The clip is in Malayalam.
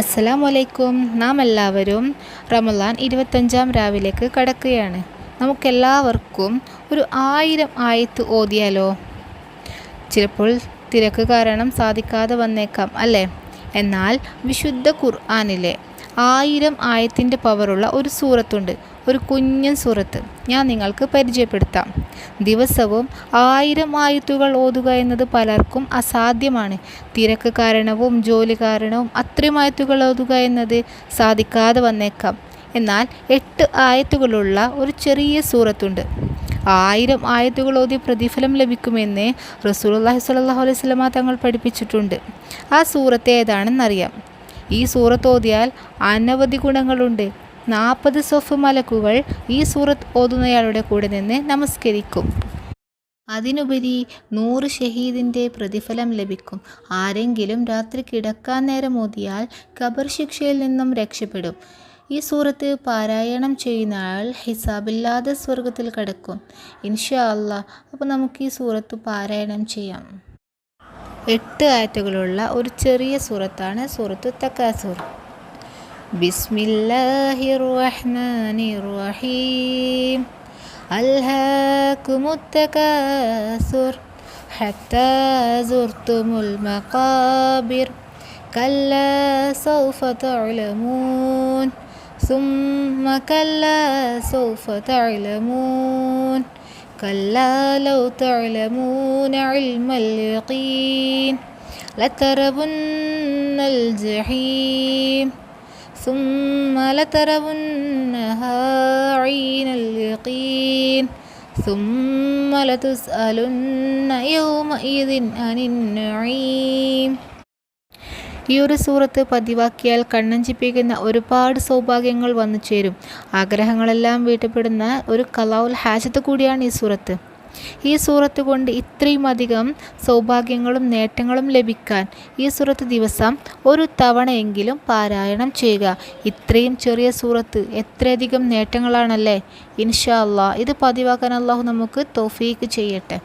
അസ്സലാമു വലൈക്കും നാം എല്ലാവരും റമലാൻ ഇരുപത്തഞ്ചാം രാവിലേക്ക് കടക്കുകയാണ്. നമുക്കെല്ലാവർക്കും ഒരു ആയിരം ആയത്ത് ഓതിയാലോ? ചിലപ്പോൾ തിരക്ക് കാരണം സാധിക്കാതെ വന്നേക്കാം അല്ലേ? എന്നാൽ വിശുദ്ധ ഖുർആാനിലെ ആയിരം ആയത്തിന്റെ പവറുള്ള ഒരു സൂറത്തുണ്ട്. ഒരു കുഞ്ഞൻ സൂറത്ത്. ഞാൻ നിങ്ങൾക്ക് പരിചയപ്പെടുത്താം. ദിവസവും ആയിരം ആയത്തുകൾ ഓതുക എന്നത് പലർക്കും അസാധ്യമാണ്. തിരക്ക് കാരണവും ജോലി കാരണവും അത്രയും ആയത്തുകൾ ഓതുക എന്നത് സാധിക്കാതെ വന്നേക്കാം. എന്നാൽ എട്ട് ആയത്തുകളുള്ള ഒരു ചെറിയ സൂറത്തുണ്ട്. ആയിരം ആയത്തുകൾ ഓതി പ്രതിഫലം ലഭിക്കുമെന്ന് റസൂലുള്ളാഹി സ്വല്ലല്ലാഹു അലൈഹി സ്വലമ തങ്ങൾ പഠിപ്പിച്ചിട്ടുണ്ട്. ആ സൂറത്ത് ഏതാണെന്നറിയാം ഈ സൂറത്ത് ഓതിയാൽ അനവധി ഗുണങ്ങളുണ്ട്. നാൽപ്പത് സൊഫ് മലക്കുകൾ ഈ സൂറത്ത് ഓതുന്നയാളുടെ കൂടെ നിന്ന് നമസ്കരിക്കും. അതിനുപരി നൂറ് ഷഹീദിന്റെ പ്രതിഫലം ലഭിക്കും. ആരെങ്കിലും രാത്രി കിടക്കാൻ നേരം ഓതിയാൽ ഖബർ ശിക്ഷയിൽ നിന്നും രക്ഷപ്പെടും. ഈ സൂറത്ത് പാരായണം ചെയ്യുന്ന ആൾ ഹിസാബില്ലാതെ സ്വർഗത്തിൽ കിടക്കും ഇൻഷാ അല്ലാ അപ്പോൾ നമുക്ക് ഈ സൂറത്ത് പാരായണം ചെയ്യാം എട്ട് ആയത്തുകളുള്ള ഒരു ചെറിയ സൂറത്താണ് സൂറത്ത് തക്കാസൂർ ബിസ്മില്ലാഹിർ റഹ്മാനിർ റഹീം അൽഹാകുമുത് തകാസുർ حتى زرتم المقابر كلا سوف تعلمون ثم كلا سوف تعلمون كلا لو تعلمون علم اليقين لتربن الجحيم ثم لتربنها عين اليقين ثم لتسألن يومئذ عن النعيم. ഈ ഒരു സൂറത്ത് പതിവാക്കിയാൽ കണ്ണഞ്ചിപ്പിക്കുന്ന ഒരുപാട് സൗഭാഗ്യങ്ങൾ വന്നു ചേരും. ആഗ്രഹങ്ങളെല്ലാം വീട്ടപ്പെടുന്ന ഒരു കലാവുൽ ഹാജത്ത് കൂടിയാണ് ഈ സൂറത്ത്. ഈ സൂറത്ത് കൊണ്ട് ഇത്രയും അധികം സൗഭാഗ്യങ്ങളും നേട്ടങ്ങളും ലഭിക്കാൻ ഈ സൂറത്ത് ദിവസം ഒരു തവണയെങ്കിലും പാരായണം ചെയ്യുക. ഇത്രയും ചെറിയ സൂറത്ത് എത്രയധികം നേട്ടങ്ങളാണല്ലേ? ഇൻഷാ ഇത് പതിവാക്കാൻ അള്ളാഹു നമുക്ക് തോഫീക്ക് ചെയ്യട്ടെ.